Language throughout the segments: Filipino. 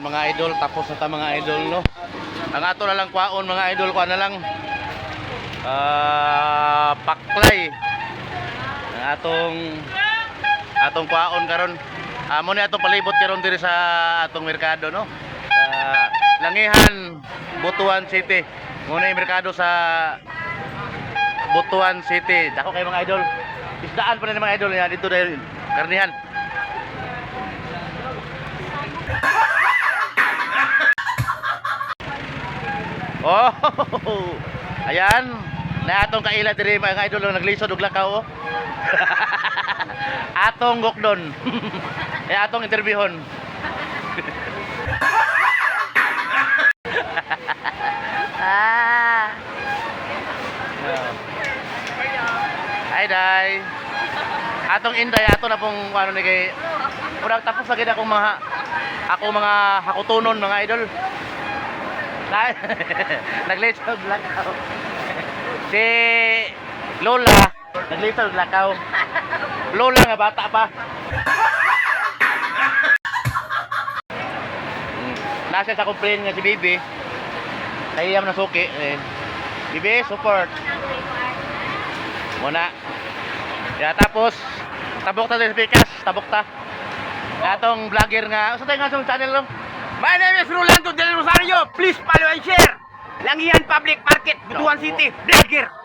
Mga idol, tapos na ta mga idol, no? Ang ato na lang kwaon, mga idol, kwa na lang. Ah, paklay. Ang atong atong kwaon karon. Amo ni atong palibot karon diri sa atong merkado, no? Sa Langihan, Butuan City. Muna yung merkado sa Butuan City. Dako kay mga idol. Isdaan pa na mga idol niya dito dahil karnihan. Oh, ayan. Na atong kaila diri mga idol naglisod og lakaw. oh. atong gokdon. e atong interbiehon. ah. Hi, Day. Atong Inday, ato na pong ano ni kay Urang tapos na akong mga ako mga hakutunon mga idol. Na- Naglisod lakaw. Si Lola, naglisod lakaw. Lola nga bata pa. Mm, Nasa sa complain nga si Bibi. Kaya na suki. Eh. Bibi, support. Muna. Ya, tapos, tabok ta sa speakers. Tabok ta. Atong vlogger nga. Sa tayo nga sa channel no? My name is Rolando Del Rosario. Please follow and share. Langihan Public Market, Butuan City, Vlogger.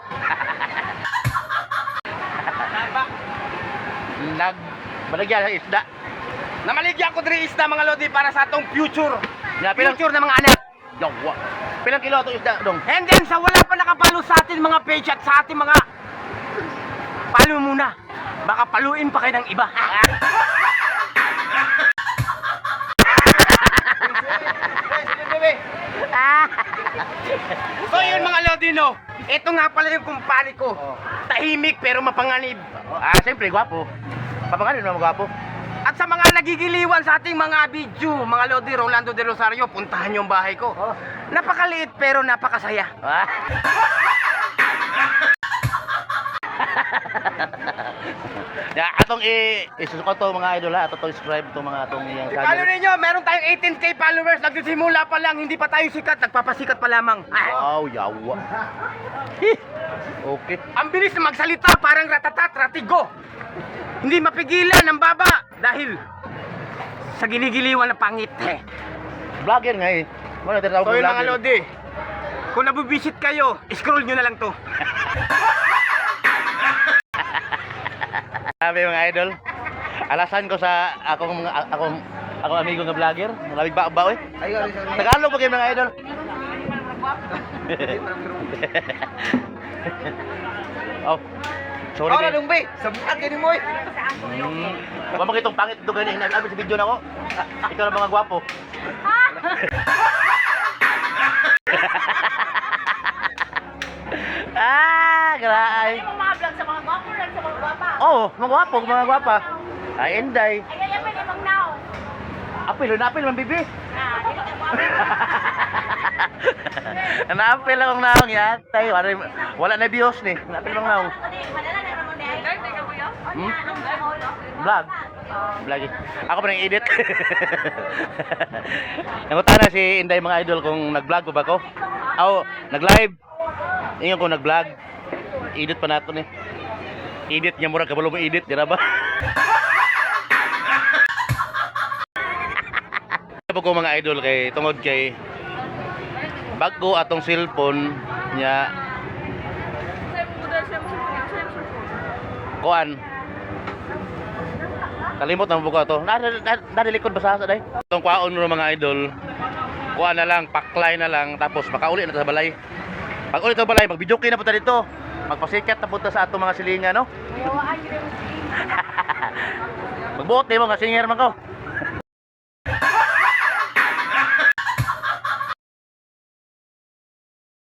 Nag... Balagyan sa isda. Namaligyan ko diri isda mga lodi para sa atong future. Pilang, Future ng mga anak. Yawa. Pilang kilo itong isda dong? And then sa wala pa nakapalo sa atin mga page at sa ating mga palo muna. Baka paluin pa kayo ng iba. yun mga Lodino, ito nga pala yung kumpare ko. Tahimik pero mapanganib. Ah, siyempre, gwapo. Papangalan naman gwapo. At sa mga nagigiliwan sa ating mga video, mga Lodi, Rolando de Rosario, puntahan yung bahay ko. Oh. Napakaliit pero napakasaya. Ah. ya, atong i isusuko to mga idol ha, atong subscribe to mga atong iyang Follow channel. ninyo, meron tayong 18k followers, nagsisimula pa lang, hindi pa tayo sikat, nagpapasikat pa lamang. Ah, Wow, yawa. Okay. ang bilis na magsalita, parang ratatat, ratigo. Hindi mapigilan ang baba dahil sa ginigiliwan na pangit. Eh. Vlogger nga eh. Wala So mga. Lodi, kung nabubisit kayo, scroll nyo na lang to. Sabi mga idol, alasan ko sa akong akong akong amigo nga vlogger, labig ba ba eh? Tagalog pa kayo mga idol. oh. Sorry kayo. dong be, sabihan ka ni mo. Hmm. Wala mo kitong pangit ito ganyan hinabi sa video na ko. Ikaw na mga gwapo. ah, graay. Ano mo mga vlog sa mga gwapo lang sa gwapa? Oh, mga gwapo, mga gwapa. Ay, Inday. Ay, ay, ay, ay, now. Apil, na-apil man bibi. Ah. Na-apil akong naong yan. Tay, wala, wala na bios ni. Na-apil akong naong. Hmm? Vlog. Vlog. eh. Ako pa nang edit. Nangutan na si Inday mga idol kung nag-vlog pa ba ko. Aw, nag-live. Ingon ko nag-vlog. Edit pa nato ni. Edit niya mura kabalo mo edit, di na ba? Sabi ko mga idol kay tungod kay bago atong cellphone niya. Kuan. Kalimot na buko to. Nadilikod ba sa day? Itong kwaon mo mga idol. Kuan na lang paklay na lang tapos makauli na sa balay. Pag ulit sa balay magbidyuki na punta dito magpasikat na punta sa atong mga silingan no? Mayawaan yun yung magbuot mo nga singer man ko